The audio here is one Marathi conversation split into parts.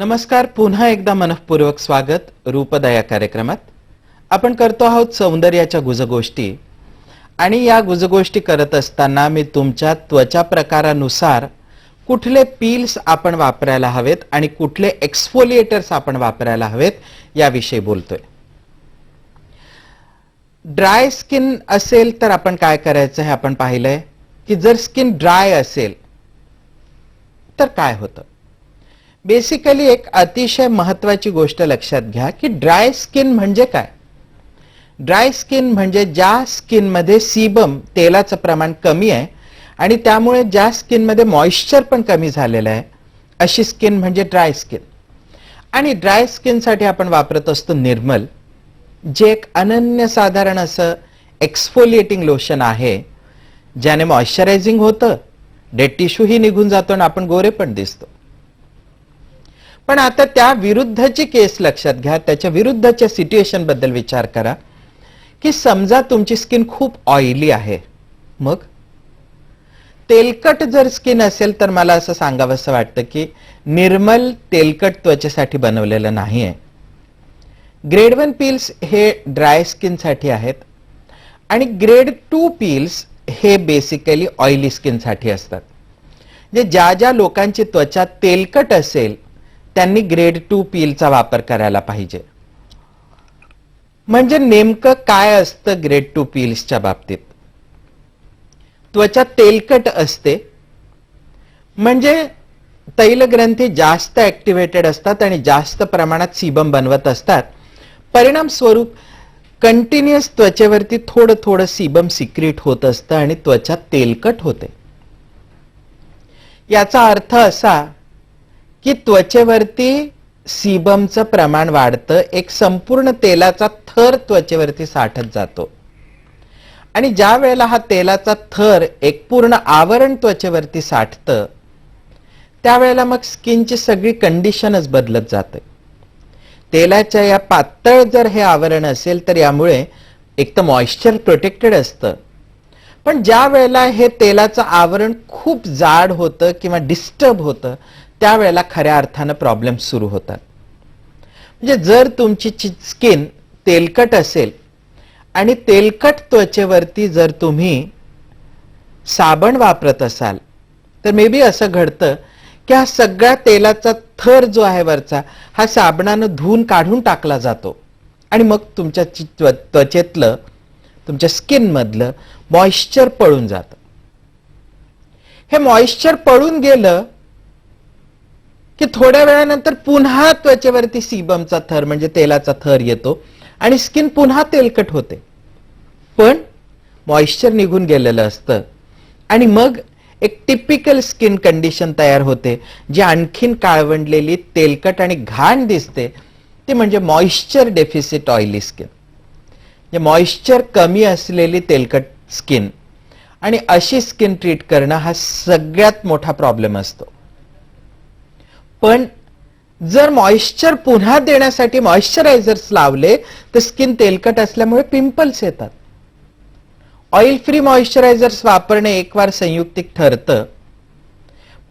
नमस्कार पुन्हा एकदा मनःपूर्वक स्वागत रूपदया कार्यक्रमात. आपण करतो आहोत सौंदर्याच्या गुजगोष्टी. आणि या गुजगोष्टी करत असताना मी तुमच्या त्वचा प्रकारानुसार कुठले पील्स आपण वापरायला हवेत आणि कुठले एक्सफोलिएटर्स आपण वापरायला हवेत याविषयी बोलतोय. ड्राय स्किन असेल तर आपण काय करायचं हे आपण पाहिलंय? की जर स्किन ड्राय असेल तर काय होतं? बेसिकली एक अतिशय महत्वाची गोष्ट लक्षात घ्या की ड्राय स्किन म्हणजे काय? ड्राय स्किन म्हणजे ज्या स्किनमध्ये सीबम तेलाचं प्रमाण कमी आहे आणि त्यामुळे ज्या स्किनमध्ये मॉइश्चर पण कमी झालेलं आहे अशी स्किन म्हणजे ड्राय स्किन आणि ड्राय स्किनसाठी आपण वापरत असतो निर्मल जे एक अनन्यसाधारण असं एक्सफोलिएटिंग लोशन आहे ज्याने मॉइश्चरायझिंग होतं डेड टिश्यूही निघून जातो आणि आपण गोरे पण दिसतो. पण आता त्या विरुद्धची केस लक्षात घ्या त्याच्या विरुद्धच्या सिच्युएशनबद्दल विचार करा. की समजा तुमची स्किन खूप ऑइली आहे मग? तेलकट जर स्किन असेल तर मला असं सांगावंसं वाटतं की निर्मल तेलकट त्वचेसाठी बनवलेलं नाही आहे ग्रेड वन पील्स हे ड्राय स्किनसाठी आहेत आणि ग्रेड टू पील्स हे बेसिकली ऑइली स्किनसाठी असतात. जे ज्या ज्या लोकांची त्वचा तेलकट असेल त्यांनी ग्रेड टू पीलचा वापर करायला पाहिजे. म्हणजे नेमकं काय असतं ग्रेड टू पील्सच्या बाबतीत? त्वचा तेलकट असते. म्हणजे तैलग्रंथी जास्त ऍक्टिव्हेटेड असतात आणि जास्त प्रमाणात सीबम बनवत असतात. परिणाम स्वरूप कंटिन्युअस त्वचेवरती थोडं थोडं सीबम सिक्रिट होत असतं आणि त्वचा तेलकट होते. याचा अर्थ असा की त्वचेवरती सीबमचं प्रमाण वाढतं एक संपूर्ण तेलाचा थर त्वचेवरती साठत जातो. आणि ज्या वेळेला हा तेलाचा थर एक पूर्ण आवरण त्वचेवरती साठतं त्यावेळेला मग स्किनची सगळी कंडिशनच बदलत जाते. तेलाच्या या पातळ जर हे आवरण असेल तर यामुळे एक तर मॉइश्चर प्रोटेक्टेड असतं. पण ज्या वेळेला हे तेलाचं आवरण खूप जाड होतं किंवा डिस्टर्ब होतं त्यावेळेला खऱ्या अर्थानं प्रॉब्लेम सुरू होतात. म्हणजे जर तुमची स्किन तेलकट असेल आणि तेलकट त्वचेवरती जर तुम्ही साबण वापरत असाल तर मे बी असं घडतं की हा सगळ्या तेलाचा थर जो आहे वरचा हा साबणानं धुवून काढून टाकला जातो. आणि मग तुमच्या चि- त्वचेतलं तुमच्या स्किनमधलं मॉइश्चर पळून जातं. हे मॉइश्चर पळून गेलं की थोड्या वेळानंतर पुन्हा त्वचेवरती सीबमचा थर म्हणजे तेलाचा थर येतो आणि स्किन पुन्हा तेलकट होते. पण मॉइश्चर निघून गेलेलं असतं. आणि मग एक टिपिकल स्किन कंडिशन तयार होते जी आणखीन काळवंडलेली तेलकट आणि घाण दिसते. ती म्हणजे मॉइश्चर डेफिसिट ऑइली स्किन म्हणजे मॉइश्चर कमी असलेली तेलकट स्किन आणि अशी स्किन ट्रीट करणं हा सगळ्यात मोठा प्रॉब्लेम असतो. पण जर मॉइश्चर पुन्हा देण्यासाठी मॉइश्चरायझर्स लावले तर स्किन तेलकट असल्यामुळे पिंपल्स येतात. ऑइल फ्री मॉइश्चरायझर्स वापरणे एक वार संयुक्तिक ठरतं.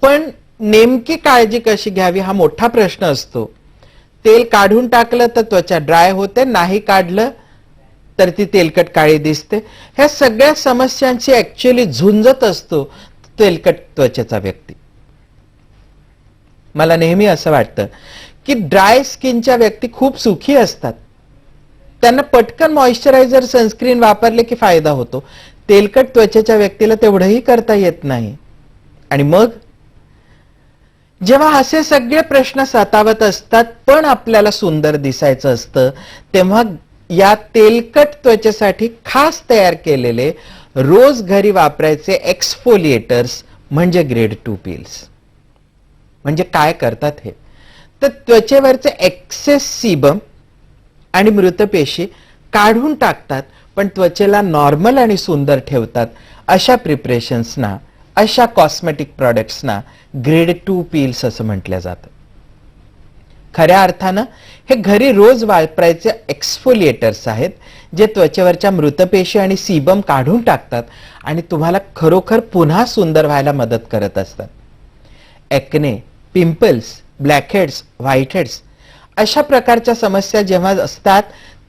पण नेमकी काळजी कशी घ्यावी हा मोठा प्रश्न असतो. तेल काढून टाकलं तर त्वचा ड्राय होते नाही काढलं तर ती तेलकट काळी दिसते. ह्या सगळ्या समस्यांची ऍक्च्युअली झुंजत असतो तेलकट त्वचेचा व्यक्ती. मला नेहमी असं वाटतं की ड्राय स्किनच्या व्यक्ती खूप सुखी असतात. त्यांना पटकन मॉइश्चरायझर सनस्क्रीन वापरले की फायदा होतो. तेलकट त्वचेच्या व्यक्तीला तेवढंही करता येत नाही. आणि मग? जेव्हा असे सगळे प्रश्न सतावत असतात पण आपल्याला सुंदर दिसायचं असतं तेव्हा या तेलकट त्वचेसाठी खास तयार केलेले रोज घरी वापरायचे एक्सफोलिएटर्स म्हणजे ग्रेड टू पिल्स म्हणजे काय करतात हे? तर त्वचेवरचे एक्सेस सीबम आणि मृतपेशी काढून टाकतात पण त्वचेला नॉर्मल आणि सुंदर ठेवतात अशा प्रिपरेशन्सना अशा कॉस्मेटिक प्रॉडक्ट्सना ग्रेड टू पील्स असं म्हटलं जातं. खऱ्या अर्थानं हे घरी रोज वापरायचे एक्सफोलिएटर्स आहेत जे त्वचेवरच्या मृतपेशी आणि सीबम काढून टाकतात आणि तुम्हाला खरोखर पुन्हा सुंदर व्हायला मदत करत असतात. एक्ने पिंपल्स ब्लॅकहेड्स व्हाईटहेड्स अशा प्रकारच्या समस्या जेव्हा असतात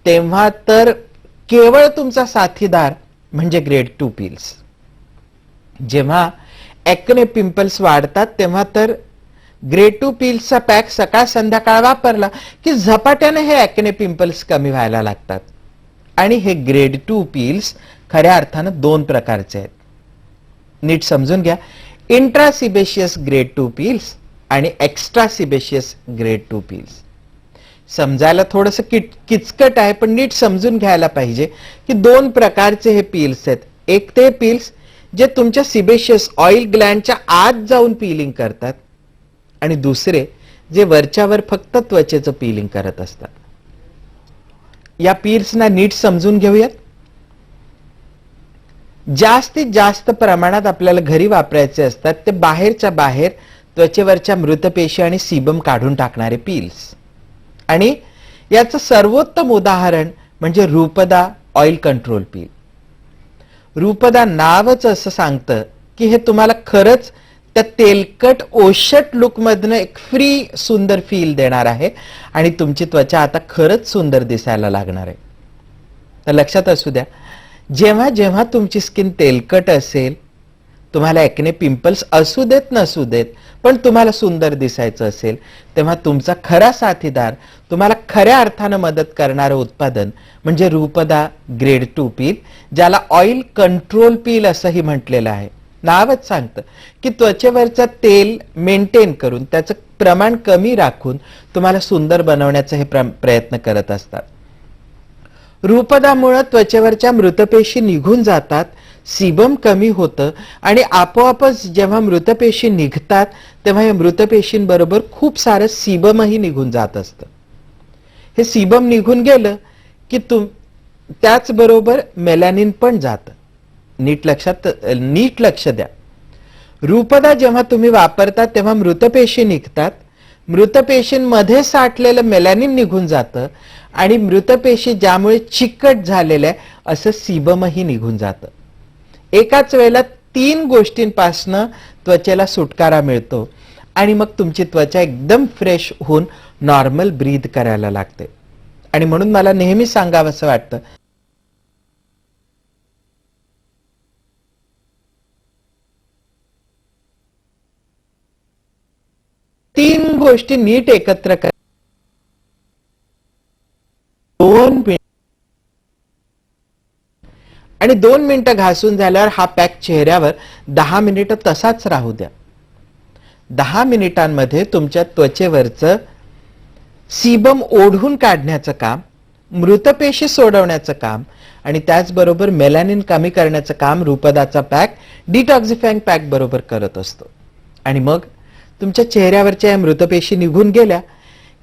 तेव्हा तर केवळ तुमचा साथीदार म्हणजे ग्रेड टू पिल्स जेव्हा ॲक्ने पिंपल्स वाढतात तेव्हा तर ग्रेड टू पिल्सचा पॅक सकाळ संध्याकाळ वापरला की झपाट्याने हे ॲक्ने पिंपल्स कमी व्हायला लागतात. आणि हे ग्रेड टू पिल्स खऱ्या अर्थानं दोन प्रकारचे आहेत. नीट समजून घ्या. इंट्रासिबेशियस ग्रेड टू पिल्स आणि extra sebaceous grade two peels समजायला थोडंसं किट किचकट आहे पण नीट समजून घ्यायला पाहिजे की दोन प्रकारचे हे पील्स आहेत. एक ते पील्स जे तुमच्या सिबेशियस ऑइल ग्लँडच्या आत जाऊन पिलिंग करतात आणि दुसरे जे वरच्यावर फक्त त्वचेचं पिलिंग करत असतात. या पील्सना नीट समजून घेऊयात. जास्तीत जास्त प्रमाणात आपल्याला घरी वापरायचे असतात ते बाहेरच्या बाहेर त्वचेवरच्या मृतपेशी आणि सीबम काढून टाकणारे पिल्स आणि याचं सर्वोत्तम उदाहरण म्हणजे Roopda oil control peel Roopda नावच असं सांगतं की हे तुम्हाला खरंच त्या तेलकट ओशट लुकमधनं एक फ्री सुंदर फील देणार आहे आणि तुमची त्वचा आता खरंच सुंदर दिसायला लागणार आहे. तर लक्षात असू द्या जेव्हा जेव्हा तुमची स्किन तेलकट असेल तुम्हाला एकने पिंपल्स असू देत नसू देत पण तुम्हाला सुंदर दिसायचं असेल तेव्हा तुमचा खरा साथीदार तुम्हाला खऱ्या अर्थानं मदत करणारं उत्पादन म्हणजे रूपदा ग्रेड टू पील ज्याला ऑइल कंट्रोल पील असंही म्हटलेलं आहे. नावच सांगतं की त्वचेवरचं तेल मेंटेन करून त्याचं प्रमाण कमी राखून तुम्हाला सुंदर बनवण्याचा हे प्रयत्न करत असतात. रूपदामुळं त्वचेवरच्या मृतपेशी निघून जातात सीबम कमी होतं आणि आपोआपच जेव्हा मृतपेशी निघतात तेव्हा या मृतपेशींबरोबर खूप सारं सीबमही निघून जात असतं. हे सीबम निघून गेलं की तुम त्याचबरोबर मेलॅनिन पण जातं. नीट लक्षात नीट लक्ष द्या. रूपदा जेव्हा तुम्ही वापरता तेव्हा मृतपेशी निघतात. मृतपेशींमध्ये साठलेलं मेलॅनिन निघून जातं आणि मृतपेशी ज्यामुळे चिकट झालेलं आहे, असं सीबमही निघून जातं. एकाच वेळेला तीन गोष्टींपासनं त्वचेला सुटकारा मिळतो. आणि मग तुमची त्वचा एकदम फ्रेश होऊन नॉर्मल ब्रीद करायला लागते. आणि म्हणून मला नेहमी सांगावं असं वाटतं तीन गोष्टी नीट एकत्र कर दोन आणि दोन मिनिटं घासून झाल्यावर हा पॅक चेहऱ्यावर दहा मिनिटं तसाच राहू द्या. दहा मिनिटांमध्ये तुमच्या त्वचेवरचं सीबम ओढून काढण्याचं काम मृतपेशी सोडवण्याचं काम आणि त्याचबरोबर मेलॅनिन कमी करण्याचं काम रुपदाचा पॅक डिटॉक्झिफाईंग पॅक बरोबर करत असतो. आणि मग तुमच्या चेहऱ्यावरच्या या मृतपेशी निघून गेल्या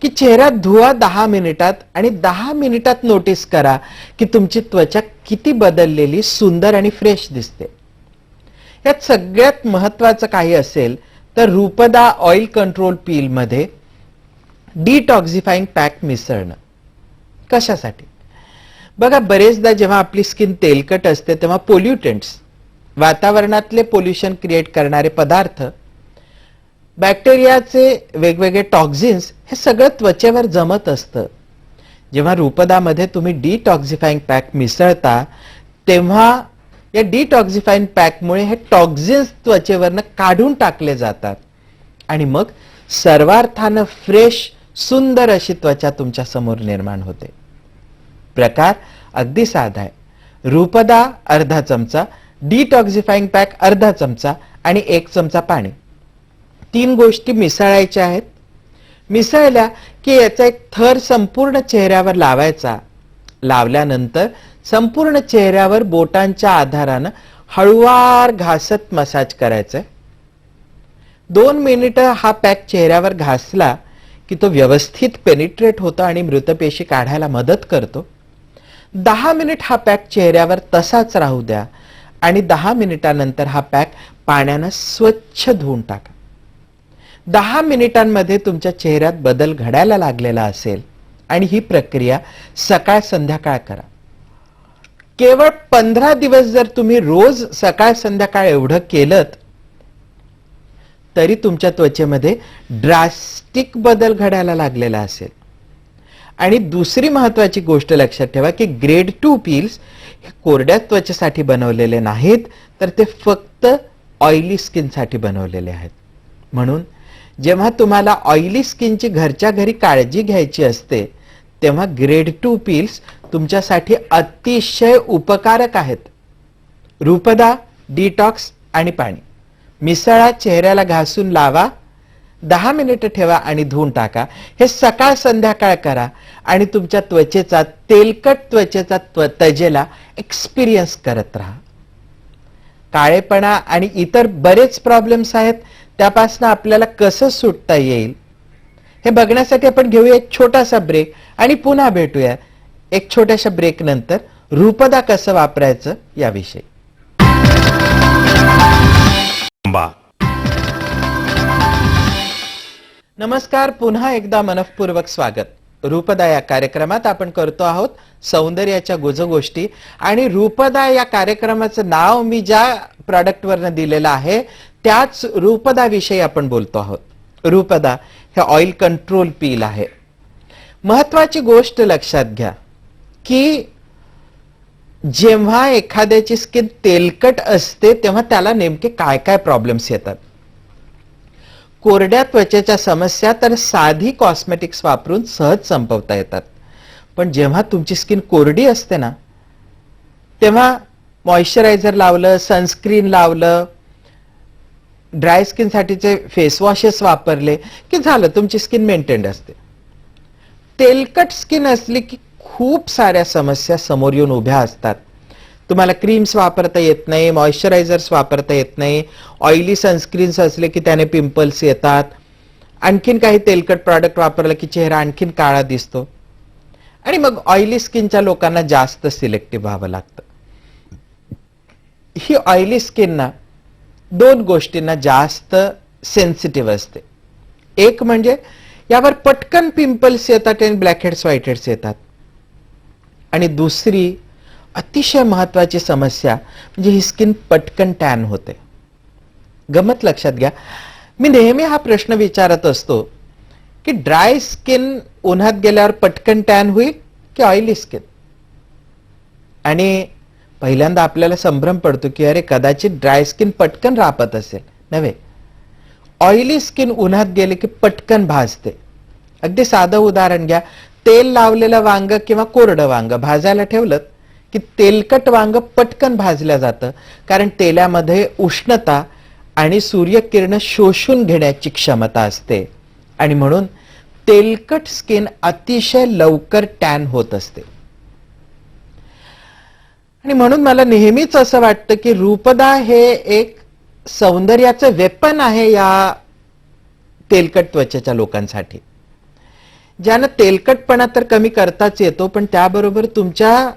की चेहरा धुवा दहा मिनिटात आणि दहा मिनिटात नोटीस करा की तुमची त्वचा किती बदललेली सुंदर आणि फ्रेश दिसते. यात सगळ्यात महत्वाचं काही असेल तर रूपदा ऑइल कंट्रोल पीलमध्ये डिटॉक्झिफाईंग पॅक मिसळणं. कशासाठी? बघा बरेचदा जेव्हा आपली स्किन तेलकट असते तेव्हा पोल्युटंट्स वातावरणातले पोल्युशन क्रिएट करणारे पदार्थ बॅक्टेरियाचे वेगवेगळे टॉक्झिन्स हे सगळं त्वचेवर जमत असतं. जेव्हा रूपदामध्ये तुम्ही डिटॉक्झिफाईंग पॅक मिसळता तेव्हा या डिटॉक्झिफाईंग पॅकमुळे हे टॉक्झिन्स त्वचेवरनं काढून टाकले जातात. आणि मग सर्वार्थानं फ्रेश सुंदर अशी त्वचा तुमच्यासमोर निर्माण होते. प्रकार अगदी साधा आहे. रूपदा अर्धा चमचा डिटॉक्झिफाईंग पॅक अर्धा चमचा आणि एक चमचा पाणी. तीन गोष्टी मिसळायच्या आहेत. मिसळल्या की याचा एक थर संपूर्ण चेहऱ्यावर लावायचा. लावल्यानंतर संपूर्ण चेहऱ्यावर बोटांच्या आधारानं हळुवार घासत मसाज करायचं. दोन मिनिटं हा पॅक चेहऱ्यावर घासला की तो व्यवस्थित पेनिट्रेट होतो आणि मृतपेशी काढायला मदत करतो. दहा मिनिट हा पॅक चेहऱ्यावर तसाच राहू द्या आणि दहा मिनिटानंतर हा पॅक पाण्यानं स्वच्छ धुवून टाका. दहा मिनिटांमध्ये तुमच्या चेहऱ्यात बदल घडायला लागलेला असेल आणि ही प्रक्रिया सकाळ संध्याकाळ करा. केवळ पंधरा दिवस जर तुम्ही रोज सकाळ संध्याकाळ एवढं केलं तरी तुमच्या त्वचेमध्ये ड्रास्टिक बदल घडायला लागलेला असेल. आणि दुसरी महत्वाची गोष्ट लक्षात ठेवा की ग्रेड टू पील्स हे कोरड्या त्वचेसाठी बनवलेले नाहीत तर ते फक्त ऑइली स्किनसाठी बनवलेले आहेत. म्हणून जेव्हा तुम्हाला ऑइली स्किनची घरच्या घरी काळजी घ्यायची असते तेव्हा ग्रेड टू पील्स तुमच्यासाठी अतिशय उपकारक आहेत. रूपदा डिटॉक्स आणि पाणी. मिसळा चेहऱ्याला घासून लावा. दहा मिनिटं ठेवा आणि धुवून टाका. हे सकाळ संध्याकाळ करा आणि तुमच्या त्वचेचा तेलकट त्वचेचा त्व तजेला एक्सपिरियन्स करत राहा. काळेपणा आणि इतर बरेच प्रॉब्लेम्स आहेत. त्यापासून आपल्याला कसं सुटता येईल? हे बघण्यासाठी आपण घेऊया एक छोटासा ब्रेक आणि पुन्हा भेटूया. एक छोट्याशा ब्रेक नंतर रूपदा कसं वापरायचं याविषयी. नमस्कार पुन्हा एकदा मनःपूर्वक स्वागत. रूपदा या कार्यक्रमात आपण करतो आहोत सौंदर्याच्या गुजगोष्टी आणि रूपदा या कार्यक्रमाचं नाव मी ज्या प्रॉडक्टवरनं दिलेलं आहे त्याच रूपदा विषयी आपण बोलतो आहोत. रूपदा हे ऑइल कंट्रोल पील आहे. महत्वाची गोष्ट लक्षात घ्या की जेव्हा एखाद्याची स्किन तेलकट असते तेव्हा त्याला नेमके काय काय प्रॉब्लेम्स येतात. कोरड्या त्वचेच्या समस्या तर साधी कॉस्मेटिक्स वापरून सहज संपवता येतात. पण जेव्हा तुमची स्किन कोरडी असते ना तेव्हा मॉइश्चरायझर लावलं सनस्क्रीन लावलं ड्राय स्किनसाठीचे फेस वॉशेस वापरले की झालं तुमची स्किन मेंटेन्ड असते. तेलकट स्किन असली की खूप साऱ्या समस्या समोर येऊन उभ्या असतात. तुम्हाला क्रीम्स वापरता येत नाही मॉइश्चरायझर्स वापरता येत नाही ऑइली सनस्क्रीन्स असले की त्याने पिंपल्स येतात. आणखीन काही तेलकट प्रॉडक्ट वापरलं की चेहरा आणखीन काळा दिसतो. आणि मग ऑइली स्किनच्या लोकांना जास्त सिलेक्टिव्ह व्हावं लागतं. ही ऑइली स्किन ना दोन गोष्टींना जास्त सेन्सिटिव्ह असते. एक म्हणजे यावर पटकन पिंपल्स येतात आणि ब्लॅक व्हाईटहेड्स व्हाईट हेड्स येतात. आणि दुसरी अतिशय महत्वाची समस्या म्हणजे ही स्किन पटकन टॅन होते. गमत लक्षात घ्या. मी नेहमी हा प्रश्न विचारत असतो की ड्राय स्किन उन्हात गेल्यावर पटकन टॅन होईल की ऑइली स्किन आणि पहिल्यांदा आपल्याला संभ्रम पडतो की अरे कदाचित ड्राय स्किन पटकन रापत असेल. नव्हे. ऑइली स्किन उन्हात गेले की पटकन भाजते. अगदी साधं उदाहरण घ्या. तेल लावलेलं वांग किंवा कोरडं वांग भाजायला ठेवलं की तेलकट वांग पटकन भाजलं जातं. कारण तेलामध्ये उष्णता आणि सूर्यकिरण शोषून घेण्याची क्षमता असते. आणि म्हणून तेलकट स्किन अतिशय लवकर टॅन होत असते. आणि म्हणून मला नेहमीच असं वाटतं की रूपदा हे एक सौंदर्याचं वेपन आहे या तेलकट त्वचेच्या लोकांसाठी. ज्यानं तेलकटपणा तर कमी करताच येतो पण त्याबरोबर तुमच्या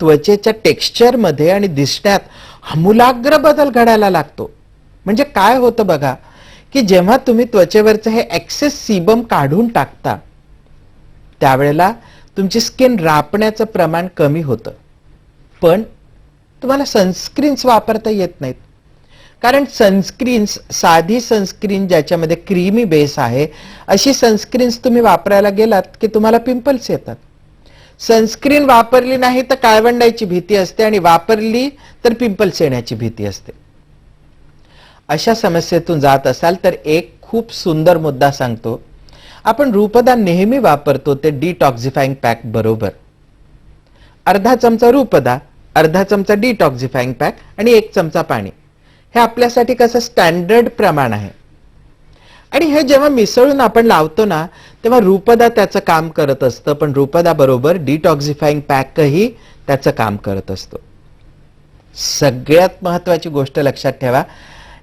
त्वचेच्या टेक्स्चरमध्ये आणि दिसण्यात आमूलाग्र बदल घडायला लागतो. म्हणजे काय होतं बघा की जेव्हा तुम्ही त्वचेवरचं हे एक्सेस सीबम काढून टाकता त्यावेळेला तुमची स्किन रापण्याचं प्रमाण कमी होतं. पण तुम्हाला सनस्क्रीन्स वापरता येत नाहीत. कारण सनस्क्रीन्स साधी सनस्क्रीन ज्याच्यामध्ये क्रीमी बेस आहे अशी सनस्क्रीन्स तुम्ही वापरायला गेलात की तुम्हाला पिंपल्स येतात. सनस्क्रीन वापरली नाही तर काळवंडायची भीती असते आणि वापरली तर पिंपल्स येण्याची भीती असते. अशा समस्येतून जात असाल तर एक खूप सुंदर मुद्दा सांगतो. आपण रूपदा नेहमी वापरतो ते डिटॉक्झिफाईंग पॅक बरोबर. अर्धा चमचा रूपदा अर्धा चमचा डिटॉक्झिफाईंग पॅक आणि एक चमचा पाणी. हे आपल्यासाठी कसं स्टँडर्ड प्रमाण आहे. आणि हे जेव्हा मिसळून आपण लावतो ना तेव्हा रूपदा त्याचं काम करत असतं पण रूपदा बरोबर डिटॉक्झिफाईंग पॅकही त्याचं काम करत असतो. सगळ्यात महत्वाची गोष्ट लक्षात ठेवा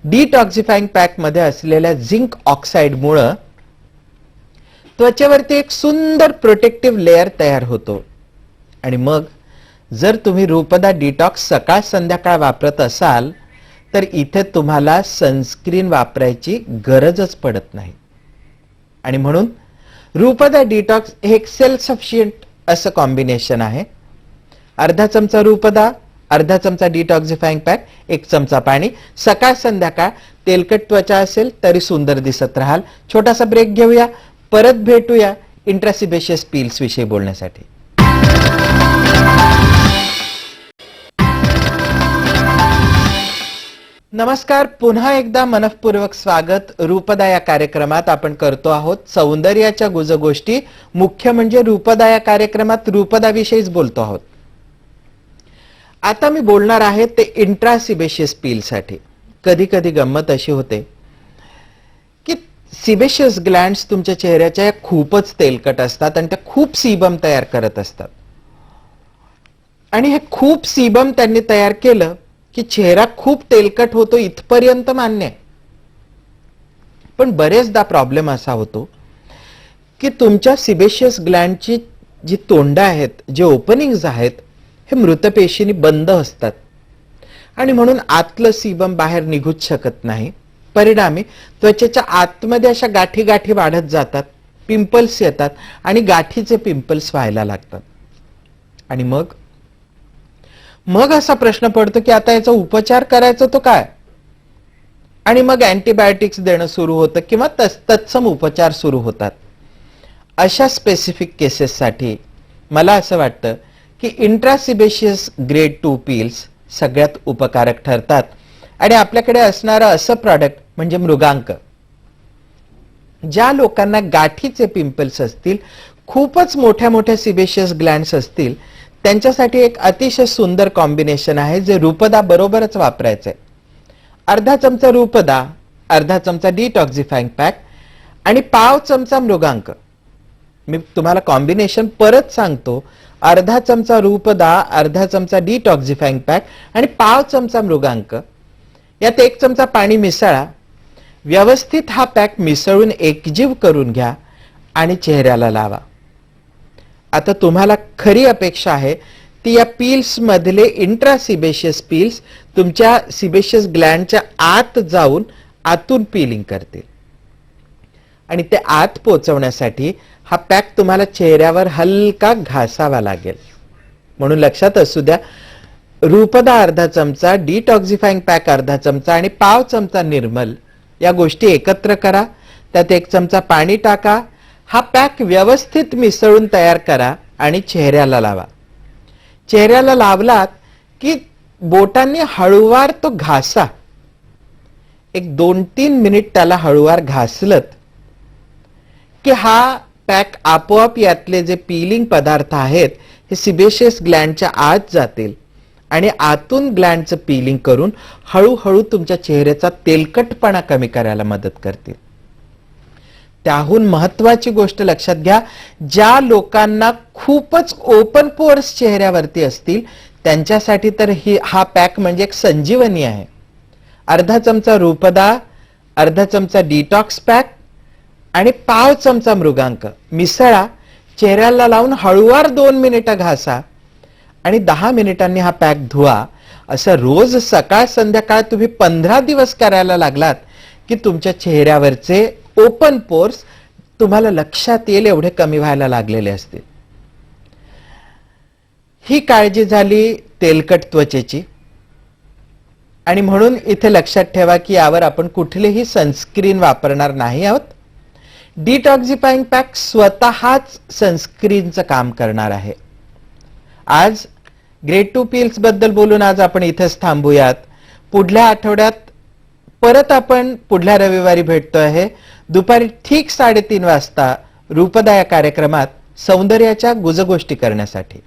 डिटॉक्झिफाईंग पॅकमध्ये असलेल्या झिंक ऑक्साईडमुळं त्वचेवरती एक सुंदर प्रोटेक्टिव्ह लेअर तयार होतो. आणि मग जर तुम्ही रूपदा डिटॉक्स सकाळ संध्याकाळ वापरत असाल तर इथे तुम्हाला सनस्क्रीन वापरायची गरजच पडत नाही. आणि म्हणून रूपदा डिटॉक्स हे एक सेल्फ सफिशियंट असं कॉम्बिनेशन आहे. अर्धा चमचा रूपदा अर्धा चमचा डिटॉक्झिफाईंग पॅक एक चमचा पाणी. सकाळ संध्याकाळ तेलकट त्वचा असेल तरी सुंदर दिसत राहाल. छोटासा ब्रेक घेऊया. परत भेटूया इंट्रासिबेशियस पील्स विषयी बोलण्यासाठी. नमस्कार पुन्हा एकदा मनपूर्वक स्वागत. रूपदा या कार्यक्रमात आपण करतो आहोत सौंदर्याच्या गुजगोष्टी. मुख्य म्हणजे रूपदा या कार्यक्रमात रूपदाविषयीच बोलतो आहोत. आता मी बोलणार आहे ते इंट्रासिबेशियस पीलसाठी कधी कधी गंमत अशी होते की सिबेशियस ग्लँड्स तुमच्या चेहऱ्याच्या खूपच तेलकट असतात आणि त्या खूप सीबम तयार करत असतात. आणि हे खूप सीबम त्यांनी तयार केलं की चेहरा खूप तेलकट होतो इथपर्यंत मान्य आहे. पण बरेचदा प्रॉब्लेम असा होतो की तुमच्या सिबेशियस ग्लँडची जी तोंडं आहेत जे ओपनिंग्ज आहेत हे मृतपेशीने बंद असतात. आणि म्हणून आतलं सीबम बाहेर निघूच शकत नाही. परिणामी त्वचेच्या आतमध्ये अशा गाठी गाठी वाढत जातात पिंपल्स येतात आणि गाठीचे पिंपल्स व्हायला लागतात. आणि मग मग असा प्रश्न पडतो की आता याचा उपचार करायचा तो काय? आणि मग अँटीबायोटिक्स देणं सुरू होतं किंवा तत्सम उपचार सुरू होतात. अशा स्पेसिफिक केसेससाठी मला असं वाटतं की इंट्रासिबेशियस ग्रेड टू पील्स सगळ्यात उपकारक ठरतात. आणि आपल्याकडे असणारं असं प्रॉडक्ट म्हणजे मृगांक. ज्या लोकांना गाठीचे पिंपल्स असतील खूपच मोठ्या मोठ्या सिबेशियस ग्लँड्स असतील त्यांच्यासाठी एक अतिशय सुंदर कॉम्बिनेशन आहे जे रूपदा बरोबरच वापरायचं. आहे अर्धा चमचा रूपदा अर्धा चमचा डिटॉक्झिफाईंग पॅक आणि पाव चमचा मृगांक. मी तुम्हाला कॉम्बिनेशन परत सांगतो अर्धा चमचा रूपदा अर्धा चमचा डिटॉक्झिफाईंग पॅक आणि पाव चमचा मृगांक. यात एक चमचा पाणी मिसळा. व्यवस्थित हा पॅक मिसळून एकजीव करून घ्या आणि चेहऱ्याला लावा. आता तुम्हाला खरी अपेक्षा आहे ती या पील्स मधले इंट्रासिबेशियस पील्स तुमच्या सिबेशियस ग्लँडच्या आत जाऊन आतून पिलिंग करतील. आणि ते आत पोचवण्यासाठी हा पॅक तुम्हाला चेहऱ्यावर हलका घासावा लागेल. म्हणून लक्षात असू द्या रूपदा अर्धा चमचा डिटॉक्झिफाईंग पॅक अर्धा चमचा आणि पाव चमचा निर्मल या गोष्टी एकत्र करा. त्यात एक चमचा पाणी टाका. हा पॅक व्यवस्थित मिसळून तयार करा आणि चेहऱ्याला लावा. चेहऱ्याला लावलात की बोटांनी हळूवार तो घासा. एक दोन तीन मिनिट त्याला हळूवार घासलत की हा पॅक आपोआप यातले जे पिलिंग पदार्थ आहेत हे सिबेशियस ग्लँडच्या आत जातील आणि आतून ग्लँडचं पिलिंग करून हळूहळू तुमच्या चेहऱ्याचा तेलकटपणा कमी करायला मदत करतील. त्याहून महत्वाची गोष्ट लक्षात घ्या ज्या लोकांना खूपच ओपन पोर्स चेहऱ्यावरती असतील त्यांच्यासाठी तर ही हा पॅक म्हणजे एक संजीवनी आहे. अर्धा चमचा रूपदा अर्धा चमचा डिटॉक्स पॅक आणि पाव चमचा मृगांक. मिसळा चेहऱ्याला लावून हळूवार दोन मिनिटं घासा आणि दहा मिनिटांनी हा पॅक धुवा. असं रोज सकाळ संध्याकाळ तुम्ही पंधरा दिवस करायला लागलात की तुमच्या चेहऱ्यावरचे ओपन पोर्स तुम्हाला लक्षात येईल एवढे कमी व्हायला लागलेले असतील. ही काळजी झाली तेलकट त्वचेची. आणि म्हणून इथे लक्षात ठेवा की यावर आपण कुठलेही सनस्क्रीन वापरणार नाही आहोत. डिटॉक्झिफाईंग पॅक स्वतःच सनस्क्रीनचं काम करणार आहे. आज ग्रेट टू पील्सबद्दल बोलून आज आपण इथेच थांबूयात. पुढल्या आठवड्यात परत आपण पुढल्या रविवारी भेटतो आहे. दुपारी ठीक साडेतीन वाजता रूपदा या कार्यक्रमात सौंदर्याच्या गुजगोष्टी करण्यासाठी.